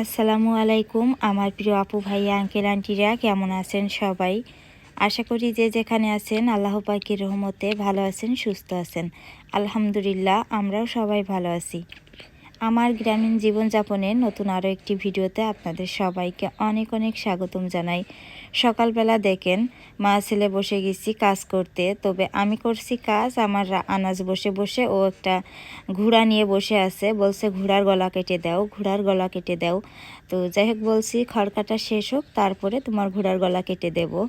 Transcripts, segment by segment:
আসসালামু আলাইকুম, আমার প্রিয় আপু ভাইয়া আঙ্কেল, আন্টিরা, কেমন আছেন সবাই? আশা করি যে যেখানে আছেন, আল্লাহ পাকির রহমতে ভালো আছেন, সুস্থ আছেন। আলহামদুলিল্লাহ, আমরাও সবাই ভালো আছি। আমার গ্রামীণ জীবনযাপনের নতুন আরও একটি ভিডিওতে আপনাদের সবাইকে অনেক অনেক স্বাগতম জানাই। সকালবেলা দেখেন, মা ছেলে বসে গেছি কাজ করতে। তবে আমি করছি কাজ, আমার আনাজ বসে বসে, ও একটা ঘোড়া নিয়ে বসে আছে। বলছে, ঘোড়ার গলা কেটে দাও, ঘোড়ার গলা কেটে দাও। তো যাই হোক, বলছি খড় কাটা শেষ হোক, তারপরে তোমার ঘোড়ার গলা কেটে দেবো।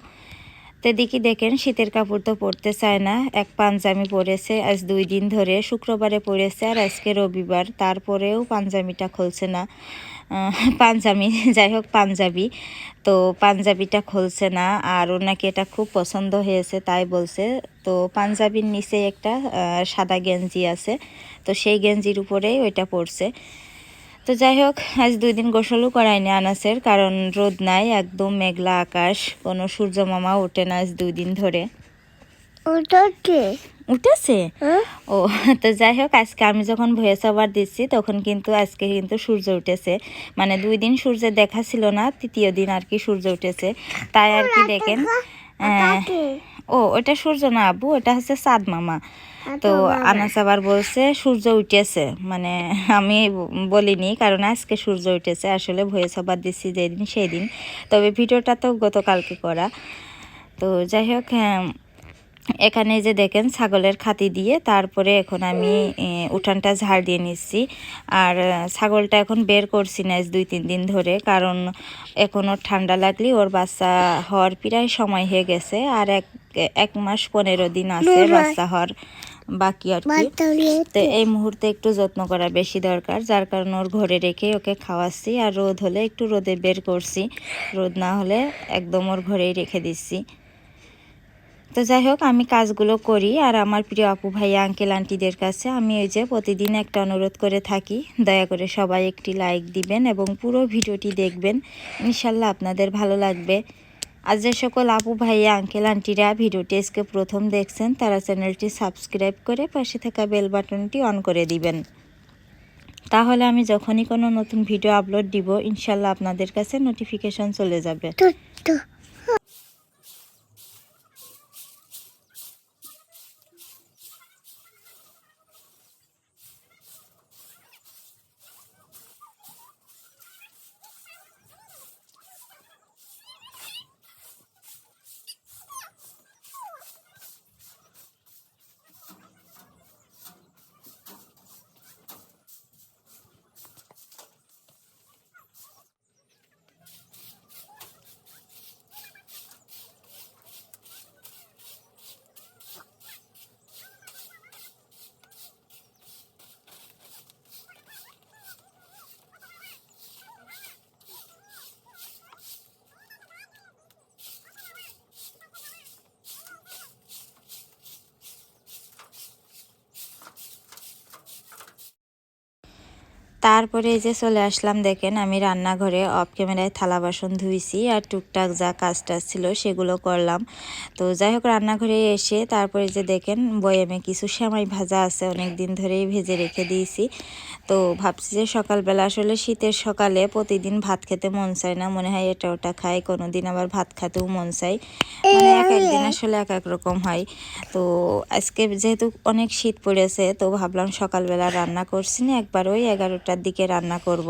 তো দেখি দেখেন শীতের কাপড় তো পরতে চায় না, এক পাঞ্জামি পরেছে, আজ দুই দিন ধরে শুক্রবারে পরেছে আর আজকে রবিবার, তারপরেও পাঞ্জামিটা খুলছে না। পাঞ্জামি, যাই হোক পাঞ্জাবি, তো পাঞ্জাবিটা খুলছে না আর ওর নাকি এটা খুব পছন্দ হয়েছে, তাই বলছে। তো পাঞ্জাবির নিচে একটা সাদা গেঞ্জি আছে, তো সেই গেঞ্জির উপরেই ওইটা পরছে। তো যাই হোক আজ দুই দিন গোসলও করায়নি আনাসের কারণ রোদ নাই একদম মেঘলা আকাশ কোনো সূর্য মামা ওঠে না আজ দুই দিন ধরে। উঠেছে? হ্যাঁ। ও তো যাই হোক আজকে আমি যখন ভয়েস ওভার দিচ্ছি তখন কিন্তু আজকে কিন্তু সূর্য উঠেছে। মানে দুই দিন সূর্যের দেখা ছিল না তৃতীয় দিন আর কি সূর্য উঠেছে। তাই আর কি দেখেন আহ, ও ওটা সূর্য না আবু ওটা হচ্ছে সাদ মামা। তো আনাস আবার বলছে সূর্য উঠেছে। মানে আমি বলিনি কারণ আজকে সূর্য উঠেছে আসলে ভয়েস সবার দিচ্ছি যেদিন সেই দিন তবে ভিডিওটা তো গতকালকে করা। তো যাই হোক হ্যাঁ, এখানে যে দেখেন ছাগলের খাতি দিয়ে তারপরে এখন আমি উঠানটা ঝাড় দিয়ে নিচ্ছি। আর ছাগলটা এখন বের করছি না আজ দুই তিন দিন ধরে কারণ এখন ওর ঠান্ডা লাগলে ওর বাচ্চা হওয়ার প্রায় সময় হয়ে গেছে। আর এক এক মাস পনেরো দিন আছে বাচ্চা হওয়ার। বাকি আর কি। তো এই মুহূর্তে একটু যত্ন করা বেশি দরকার যার কারণে ওর ঘরে রেখে ওকে খাওয়াচ্ছি আর রোদ হলে একটু রোদে বের করছি। রোদ না হলে একদম ওর ঘরেই রেখে দিচ্ছি। তো যাই হোক আমি কাজগুলো করি আর আমার প্রিয় আপু ভাইয়া আঙ্কেল আন্টিদের কাছে আমি ওই যে প্রতিদিন একটা অনুরোধ করে থাকি দয়া করে সবাই একটি লাইক দিবেন এবং পুরো ভিডিওটি দেখবেন। ইনশাল্লাহ আপনাদের ভালো লাগবে। আর যে সকল আপু, ভাইয়া, আঙ্কেল, আন্টিরা ভিডিওটি আজকে প্রথম দেখছেন, তারা চ্যানেলটি সাবস্ক্রাইব করে পাশে থাকা বেল বাটনটি অন করে দিবেন। তাহলে আমি যখনই কোনো নতুন ভিডিও আপলোড দিব, ইনশাল্লাহ আপনাদের কাছে নোটিফিকেশন চলে যাবে তো তো তারপরে এই যে চলে আসলাম, দেখেন আমি রান্নাঘরে অফ ক্যামেরায় থালা বাসন ধুইছি আর টুকটাক যা কাজটা ছিল সেগুলো করলাম। তো যাই হোক রান্নাঘরে এসে তারপরে যে দেখেন, বয়ামে কিছু সেমাই ভাজা আছে অনেক দিন ধরেই ভেজে রেখে দিয়েছি। তো ভাবছি যে সকালবেলা আসলে শীতের সকালে প্রতিদিন ভাত খেতে মন চায় না, মনে হয় এটা ওটা খাই কোনো দিন আবার ভাত খেতেও মন চাই মানে এক একদিন আসলে এক এক রকম হয়। তো আজকে যেহেতু অনেক শীত পড়েছে, তো ভাবলাম সকালবেলা রান্না করছি না, একবার ওই এগারোটার দিকে রান্না করব।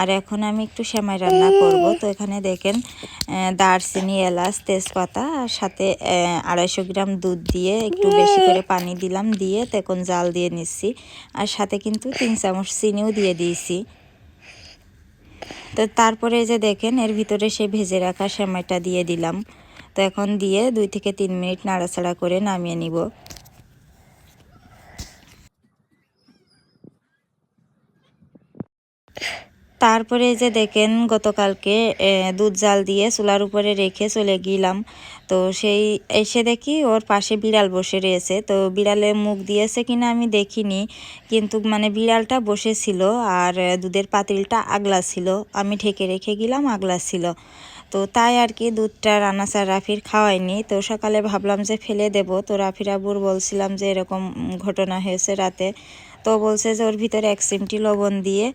আর এখন আমি একটু সেমাই রান্না করব। তো এখানে দেখেন দারচিনি, এলাচ, তেজপাতা, আর সাথে আড়াইশো গ্রাম দুধ দিয়ে একটু বেশি করে পানি দিলাম দিয়ে তো এখন জাল দিয়ে নিচ্ছি। আর সাথে কিন্তু তিন চামচ চিনিও দিয়ে দিয়েছি। তো তারপরে যে দেখেন এর ভিতরে সে ভেজে রাখা সেমাইটা দিয়ে দিলাম। তো এখন দিয়ে দুই থেকে তিন মিনিট নাড়াচাড়া করে নামিয়ে নিব। তারপরে যে দেখেন, গতকালকে দুধ জাল দিয়ে চুলার উপরে রেখে চলে গেলাম। তো সেই এসে দেখি ওর পাশে বিড়াল বসে রয়েছে। তো বিড়ালে মুখ দিয়েছে কিনা আমি দেখিনি, কিন্তু মানে বিড়ালটা বসেছিল আর দুধের পাতিলটা আগলা ছিল। আমি ঢেকে রেখে গেলাম, আগলা ছিল। তো তাই আর কি দুধটা রানাসার রাফির খাওয়াইনি। তো সকালে ভাবলাম যে ফেলে দেব। তো রাফির আবুর বলছিলাম যে এরকম ঘটনা হয়েছে রাতে। তো বলছে যে ওর ভিতরে এক চিমটি লবণ দিয়ে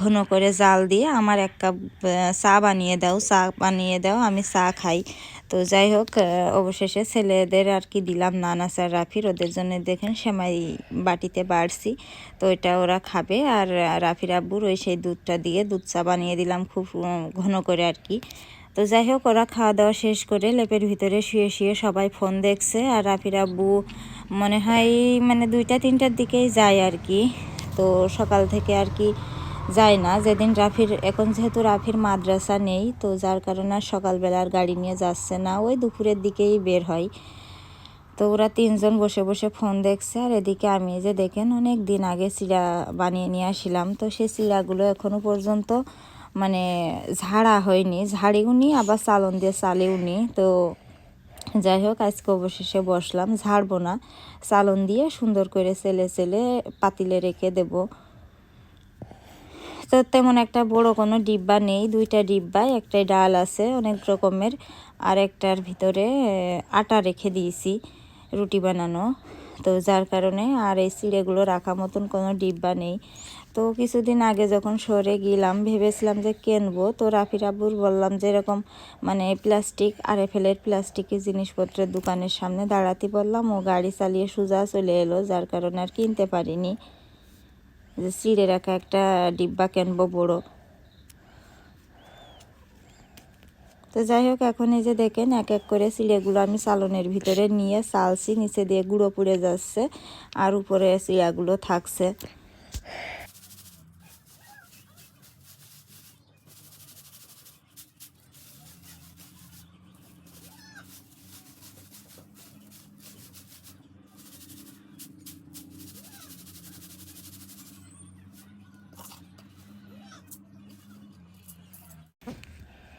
ঘন করে জাল দিয়ে আমার এক কাপ চা বানিয়ে দাও, চা বানিয়ে দাও, আমি চা খাই। তো যাই হোক অবশেষে ছেলেদের আর কি দিলাম নানাস আর রাফির। ওদের জন্য দেখেন সেমাই বাটিতে বাড়ছি। তো এটা ওরা খাবে। আর রাফির আব্বুর ওই সেই দুধটা দিয়ে দুধ চা বানিয়ে দিলাম খুব ঘন করে আর কি। তো যাই হোক, ওরা খাওয়া দাওয়া শেষ করে লেপের ভিতরে শুয়ে শুয়ে সবাই ফোন দেখছে আর রাফির আব্বু মনে হয় মানে দুইটা, তিনটার দিকেই যায় আর কি। তো সকাল থেকে আর কি যায় না। যেদিন রাফির, এখন যেহেতু রাফির মাদ্রাসা নেই, তো যার কারণে আর সকালবেলা আর গাড়ি নিয়ে যাচ্ছে না। ওই দুপুরের দিকেই বের হয়। তো ওরা তিনজন বসে বসে ফোন দেখছে। আর এদিকে আমি যে দেখেন, অনেক দিন আগে চিড়া বানিয়ে নিয়ে আসছিলাম তো সেই চিড়াগুলো এখনও পর্যন্ত মানে ঝাড়া হয়নি ঝাড়িও নি আবার চালন দিয়ে চালেও নি তো যাই হোক আজকে অবশেষে বসলাম, ঝাড়বো না। চালন দিয়ে সুন্দর করে চেলে চেলে পাতিলে রেখে দেব। তো তেমন একটা বড় কোনো ডিব্বা নেই, দুইটা ডিব্বায়, একটাই ডাল আছে অনেক রকমের। আর একটার ভিতরে আটা রেখে দিয়েছি, রুটি বানানো। তো যার কারণে আর এই চিড়েগুলো রাখা মতন কোনো ডিব্বা নেই। তো কিছুদিন আগে যখন শহরে গেলাম, ভেবেছিলাম যে কিনবো, তো রাফির আব্বুর বললাম যে এরকম মানে প্লাস্টিক আর এফেলের প্লাস্টিকের জিনিসপত্রের দোকানের সামনে দাঁড়াতে বললাম, ও গাড়ি চালিয়ে সোজা চলে এলো, যার কারণে আর কিনতে পারিনি। যে চিড়ে রাখা একটা ডিব্বা কিনবো বড়। তো যাই হোক, এখন এই যে দেখেন, এক এক করে চিড়েগুলো আমি চালনের ভিতরে নিয়ে চালছি নিচে দিয়ে গুঁড়ো পুড়ে যাচ্ছে, আর উপরে চিড়াগুলো থাকছে।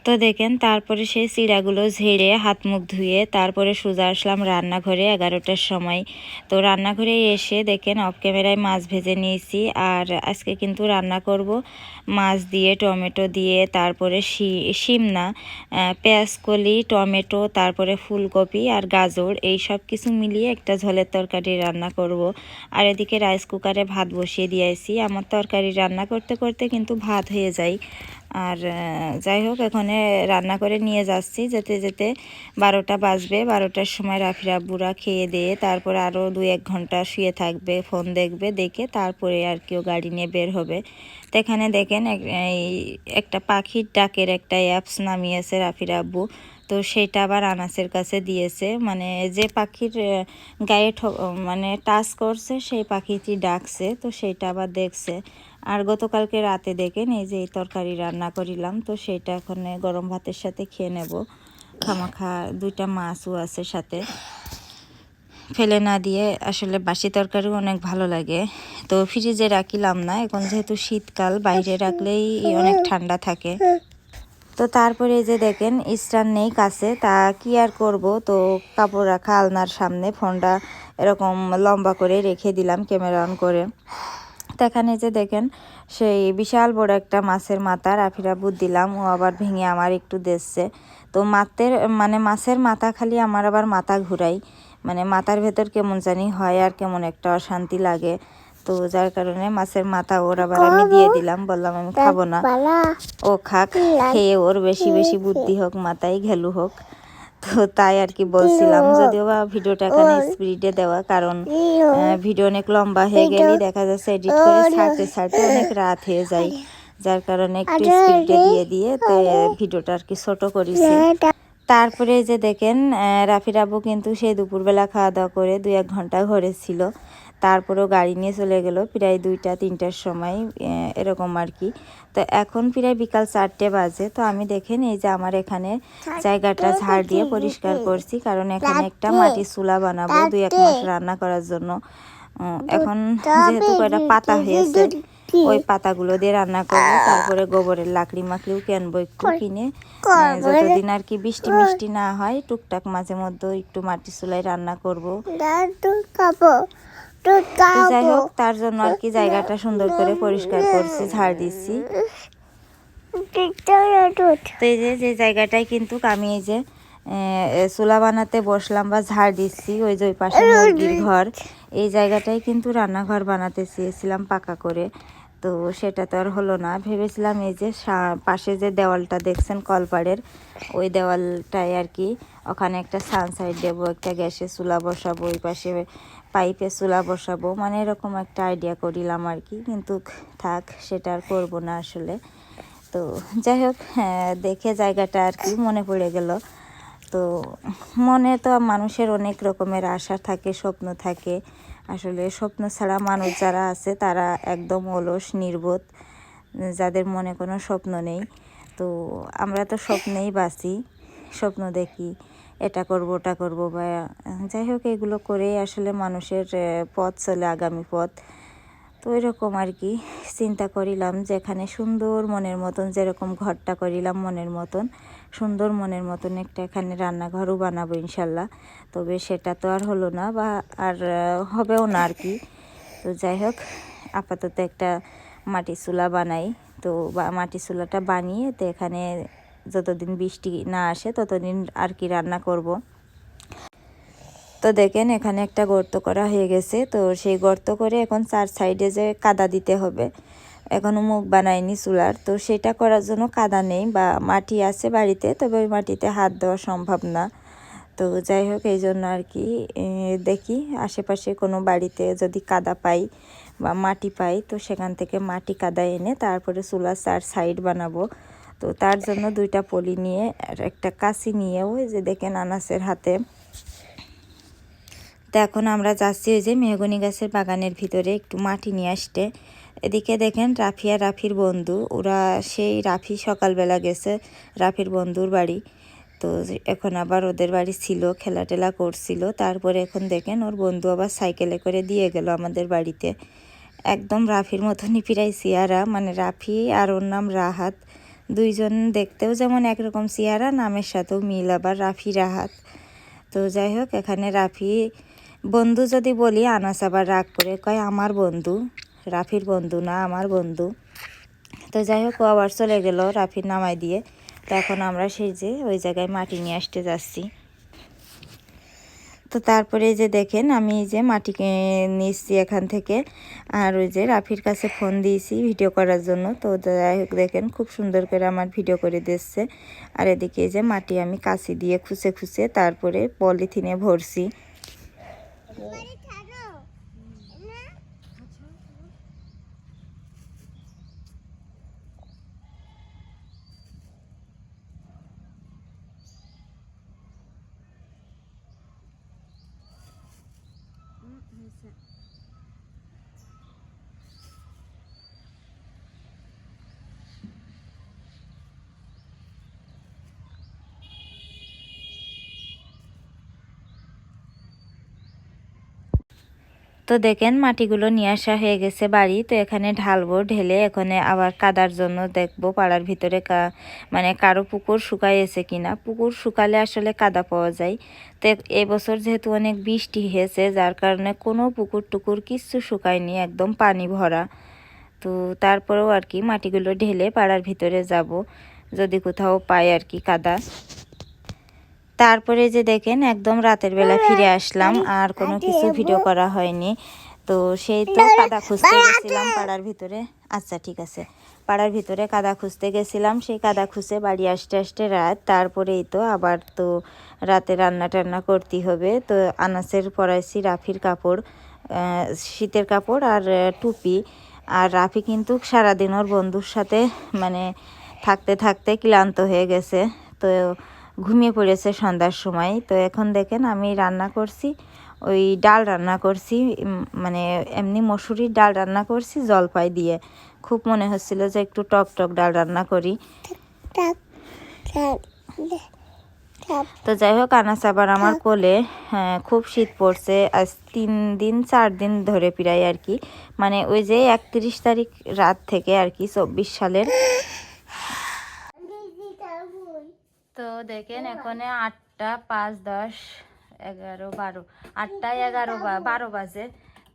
তো দেখেন তারপরে সেই চিড়াগুলো ঝেড়ে হাত মুখ ধুয়ে তারপরে সোজা আসলাম রান্নাঘরে এগারোটার সময়। তো রান্নাঘরে এসে দেখেন অফ ক্যামেরায় মাছ ভেজে নিয়েছি আর আজকে কিন্তু রান্না করব মাছ দিয়ে টমেটো দিয়ে তারপরে শিম না আহ, পেঁয়াজ কলি টমেটো তারপরে ফুলকপি আর গাজর এই সব কিছু মিলিয়ে একটা ঝোলের তরকারি রান্না করব। আর এদিকে রাইস কুকারে ভাত বসিয়ে দিয়েছি। আমার তরকারি রান্না করতে করতে কিন্তু ভাত হয়ে যায়। আর যাই হোক, এখানে রান্না করে নিয়ে যাচ্ছি যেতে যেতে। বারোটা বাজবে, বারোটার সময় রাফি রাব্বুরা খেয়ে দিয়ে তারপরে আরও দু এক ঘণ্টা শুয়ে থাকবে, ফোন দেখবে, দেখে তারপরে আর কেউ গাড়ি নিয়ে বের হবে। তো এখানে দেখেন এই একটা পাখির ডাকের একটা অ্যাপস নামিয়েছে রাফি রাব্বু। তো সেটা আবার আনাসের কাছে দিয়েছে। মানে যে পাখির গায়ে মানে টাচ করছে, সেই পাখিটি ডাকছে। তো সেটা আবার দেখছে। আর গতকালকে রাতে দেখেন এই যে এই তরকারি রান্না করিলাম, তো সেটা এখন গরম ভাতের সাথে খেয়ে নেব। খামাখা দুইটা মাছও আছে সাথে। ফেলে না দিয়ে আসলে বাসি তরকারিও অনেক ভালো লাগে। তো ফ্রিজে রাখিলাম না, এখন যেহেতু শীতকাল, বাইরে রাখলেই অনেক ঠান্ডা থাকে। তো তারপরে যে দেখেন স্ট্যান্ড নেই কাছে তা কি আর করব? তো কাপড় রাখা, আলনার সামনে ফোনটা এরকম লম্বা করে রেখে দিলাম ক্যামেরা অন করে। এখানে যে দেখেন সেই বিশাল বড় একটা মাছের মাথা রাফিরা বুদ দিলাম ও আবার ভেঙে আমার একটু দিচ্ছে। তো মাতের মানে মাছের মাথা খালি আমার আবার মাথা ঘুরাই। মানে মাথার ভেতর কেমন জানি হয় আর কেমন একটা অশান্তি লাগে। তো যার কারণে মাছের মাথা ওর আবার আমি দিয়ে দিলাম বললাম আমি খাব না। ও খাক খেয়ে ওর বেশি বেশি বুদ্ধি হোক মাথায় ঘেলু হোক। তো তাই আর কি বলছিলাম যদিও বা ভিডিওটা এখানে স্পিডে দেওয়া কারণ ভিডিও অনেক লম্বা হয়ে গেলে দেখা যাচ্ছে এডিট করে ছাড়তে ছাড়তে অনেক রাত হয়ে যায় যার কারণে একটু স্পিডে দিয়ে দিয়ে তো ভিডিওটা আর কি ছোট করেছি। তারপরে যে দেখেন রাফির আবু কিন্তু সেই দুপুরবেলা খাওয়া দাওয়া করে দু এক ঘণ্টা ঘরে ছিল। তারপরেও গাড়ি নিয়ে চলে গেল প্রায় দুইটা তিনটার সময় এরকম আর কি। তো এখন প্রায় বিকাল চারটে বাজে তো আমি দেখেন এই যে আমার এখানে জায়গাটা ঝাড় দিয়ে পরিষ্কার করছি কারণ এখানে একটা মাটির চুলা বানাবো দুই এক মাস রান্না করার জন্য। এখন যেহেতু কয়টা পাতা হয়েছে ওই পাতাগুলো দিয়ে রান্না করব তারপরে গোবরের লাকড়ি মাকড়িও কিনবো একটু কিনে। যতদিন আর কি বৃষ্টি মিষ্টি না হয় টুকটাক মাঝে মধ্যে একটু মাটির চুলায় রান্না করব। যাই হোক, তার জন্য আর কি জায়গাটা সুন্দর করে পরিষ্কার করছি, ঝাড় দিচ্ছি। এই যে যে জায়গাটায় কিন্তু আমি এই যে চুলা বানাতে বসলাম বা ঝাড় দিচ্ছি, ওই যে ওই পাশে মুরগির ঘর। এই জায়গাটাই কিন্তু রান্নাঘর বানাতে চেয়েছিলাম পাকা করে। তো সেটা তো আর হলো না। ভেবেছিলাম এই যে পাশে যে দেওয়ালটা দেখছেন কলপাড়ের, ওই দেওয়ালটায় আর কি, ওখানে একটা সানসাইড দেবো, একটা গ্যাসে চুলা বসাবো, ওই পাশে পাইপে চুলা বসাবো মানে এরকম একটা আইডিয়া করিলাম আর কি কিন্তু থাক সেটা আর করব না আসলে। তো যাই হোক হ্যাঁ, দেখে জায়গাটা আর কি মনে পড়ে গেল। তো মনে তো মানুষের অনেক রকমের আশা থাকে স্বপ্ন থাকে। আসলে স্বপ্ন ছাড়া মানুষ যারা আছে তারা একদম অলস নির্বোধ যাদের মনে কোনো স্বপ্ন নেই। তো আমরা তো স্বপ্নেই বাঁচি স্বপ্ন দেখি। এটা করব, ওটা করব বা যাই হোক এগুলো করেই আসলে মানুষের পথ চলে আগামী পথ। তো এরকম আর কি, চিন্তা করিলাম যে এখানে সুন্দর মনের মতন, যেরকম ঘরটা করিলাম মনের মতন, সুন্দর মনের মতন একটা এখানে রান্নাঘরও বানাবো ইনশাল্লাহ। তবে সেটা তো আর হলো না বা, আর হবেও না আর কি। তো যাই হোক, আপাতত একটা মাটি চুলা বানাই। তো বা, মাটি চুলাটা বানিয়ে তো এখানে যতদিন বৃষ্টি না আসে, ততদিন আর কি রান্না করব। তো দেখেন, এখানে একটা গর্ত করা হয়ে গেছে। তো সেই গর্ত করে এখন চার সাইডে যে কাদা দিতে হবে। এখনও মুখ বানায়নি চুলার। তো সেটা করার জন্য কাদা নেই বা মাটি আছে বাড়িতে, তবে ওই মাটিতে হাত দেওয়া সম্ভব না। তো যাই হোক, এই জন্য আর কি দেখি আশেপাশে কোনো বাড়িতে যদি কাদা পাই বা মাটি পাই, তো সেখান থেকে মাটি কাদা এনে তারপরে চুলার চার সাইড বানাবো। তো তার জন্য দুইটা পলি নিয়ে আর একটা কাশি নিয়ে ওই যে দেখেন আনাসের হাতে। তো এখন আমরা যাচ্ছি ওই যে মেহগনি গাছের বাগানের ভিতরে একটু মাটি নিয়ে আসতে। এদিকে দেখেন রাফি আর রাফির বন্ধু, ওরা সেই রাফি সকালবেলা গেছে রাফির বন্ধুর বাড়ি। তো এখন আবার ওদের বাড়ি ছিল খেলা টেলা করছিল। তারপরে এখন দেখেন ওর বন্ধু আবার সাইকেলে করে দিয়ে গেল আমাদের বাড়িতে। একদম রাফির মতনই প্রায় সিয়ারা মানে রাফি আর ওর নাম রাহাত। দুইজন দেখতেও যেমন একরকম সিয়ারা, নামের সাথেও মিল, আবার রাফি রাহাত তো যাই হোক, এখানে রাফি, বন্ধু যদি বলি, আনাস আবার রাগ করে কয়, আমার বন্ধু, রাফির বন্ধু না, আমার বন্ধু। তো যাই হোক, ও আবার চলে গেল রাফির নামায় দিয়ে। তো এখন আমরা সেই যে ওই জায়গায় মাটি নিয়ে আসতে যাচ্ছি। তো তারপরে যে দেখেন, আমি এই যে মাটি নিচ্ছি এখান থেকে। আর ওই যে রাফির কাছে ফোন দিয়েছি ভিডিও করার জন্য। তো যাই হোক, দেখেন খুব সুন্দর করে আমার ভিডিও করে দিচ্ছে। আর এদিকে যে মাটি আমি কাছি দিয়ে খুঁচে খুঁচে তারপরে পলিথিনে ভরছি। すみ。তো দেখেন মাটিগুলো নিয়ে আসা হয়ে গেছে বাড়ি, তো এখানে ঢালবো, ঢেলে এখানে আবার কাদার জন্য দেখব পাড়ার ভিতরে কা- মানে কারও পুকুর শুকাইয়েছে কিনা। পুকুর শুকালে আসলে কাদা পাওয়া যায়। তো এবছর যেহেতু অনেক বৃষ্টি হয়েছে, যার কারণে কোনো পুকুর টুকুর কিচ্ছু শুকায়নি, একদম পানি ভরা। তো তারপরেও আর কি মাটিগুলো ঢেলে পাড়ার ভিতরে যাব, যদি কোথাও পাই আর কি কাদা। তারপরে যে দেখেন, একদম রাতের বেলা ফিরে আসলাম, আর কোনো কিছু ভিডিও করা হয়নি। তো সেই তো কাদা খুঁজতে গেছিলাম পাড়ার ভিতরে। আচ্ছা ঠিক আছে। পাড়ার ভিতরে কাদা খুঁজতে গেছিলাম, সেই কাদা খুঁজে বাড়ি আসতে আসতে রাত। তারপরেই তো আবার তো রাতে রান্না টান্না করতে হবে। তো আনাসের পরাইছি রাফির কাপড় শীতের কাপড় আর টুপি। আর রাফি কিন্তু সারাদিন ওর বন্ধুর সাথে মানে থাকতে থাকতে ক্লান্ত হয়ে গেছে। তো ঘুমিয়ে পড়েছে সন্ধ্যার সময়। তো এখন দেখেন আমি রান্না করছি ওই ডাল রান্না করছি মানে এমনি মসুরির ডাল রান্না করছি জলপাই দিয়ে। খুব মনে হচ্ছিল যে একটু টক টক ডাল রান্না করি। তো যাই হোক আনাস আবার আমার কোলে হ্যাঁ, খুব শীত পড়ছে। আজ তিন দিন চার দিন ধরে প্রায় আর কি। মানে ওই যে একত্রিশ তারিখ রাত থেকে আর কি চব্বিশ সালের তো দেখেন এখানে আটটা পাঁচ দশ এগারো বারো। আটটা এগারো বারো বাজে।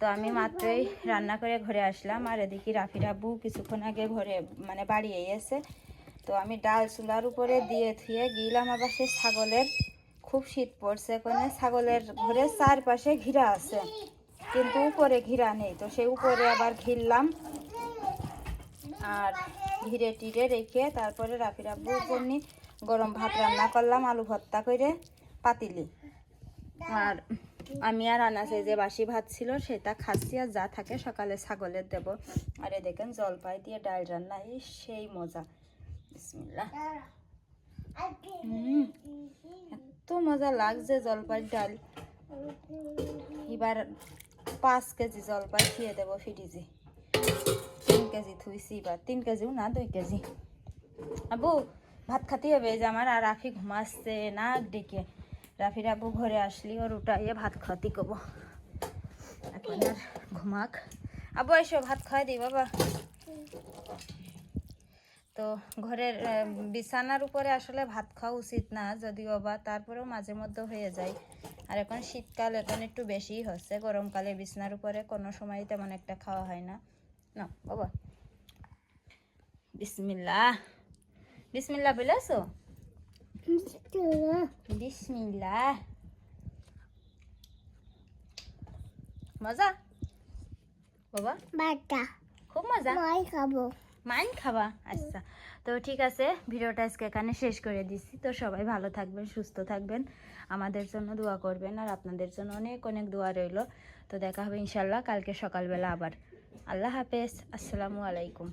তো আমি মাত্রই রান্না করে ঘরে আসলাম। আর এদিকে রাফি রাব্বু কিছুক্ষণ আগে ঘরে মানে বাড়ি এসে। তো আমি ডাল চুলার উপরে দিয়ে থুয়ে গিলাম আবার সে ছাগলের খুব শীত পড়ছে। ওখানে ছাগলের ঘরের চারপাশে ঘিরা আছে। কিন্তু উপরে ঘিরা নেই। তো সেই উপরে আবার ঘিরলাম। আর ঘিরে টিরে রেখে তারপরে রাফির আব্বুর জন্য গরম ভাত রান্না করলাম, আলু ভর্তা করে পাতিলি। আর আমি আর আনাসে যে বাসি ভাত ছিল, সেটা খাচ্ছি আর যা থাকে সকালে ছাগলের দেব। আর এ দেখেন জলপাই দিয়ে ডাল রান্না, এই সেই মজা। বিসমিল্লাহ। হুম, এত মজা লাগছে জলপাই ডাল। এবার পাঁচ কেজি জলপাই খেয়ে দেবো ফ্রিজে। তিন কেজি থুইছি এবার। তিন কেজিও না, দুই কেজি। আবু ভাত খাতে হবে যে আমার আর রাফি ঘুমাচ্ছে না ডেকে। রাফির আবু ঘরে আসলি, ওর উঠাইয়ে ভাত খাতি কব এখন আর ঘুমাক। আবু এসো, ভাত খাওয়াই দিই, বাবা। তো ঘরের বিছানার উপরে আসলে ভাত খাওয়া উচিত না, যদিও বা তারপরেও মাঝে মধ্যে হয়ে যায়। আর এখন শীতকাল, এখন একটু বেশি হচ্ছে। গরমকালে বিছানার উপরে কোনো সময় তেমন একটা খাওয়া হয় না। না বাবা। বিসমিল্লাহ। বিসমিল্লাহ বলেছ বিসমিল্লাহ। মজা? বাবা? বাটা। খুব মজা? মাই খাব। মাইন খাবা? আচ্ছা। তো ঠিক আছে ভিডিওটা আজকে এখানে শেষ করে দিচ্ছি তো সবাই ভালো থাকবেন সুস্থ থাকবেন। আমাদের জন্য দোয়া করবেন আর আপনাদের জন্য অনেক অনেক দোয়া রইল। তো দেখা হবে ইনশাল্লাহ কালকে সকালবেলা আবার। আল্লাহ হাফেজ। আসসালামু আলাইকুম।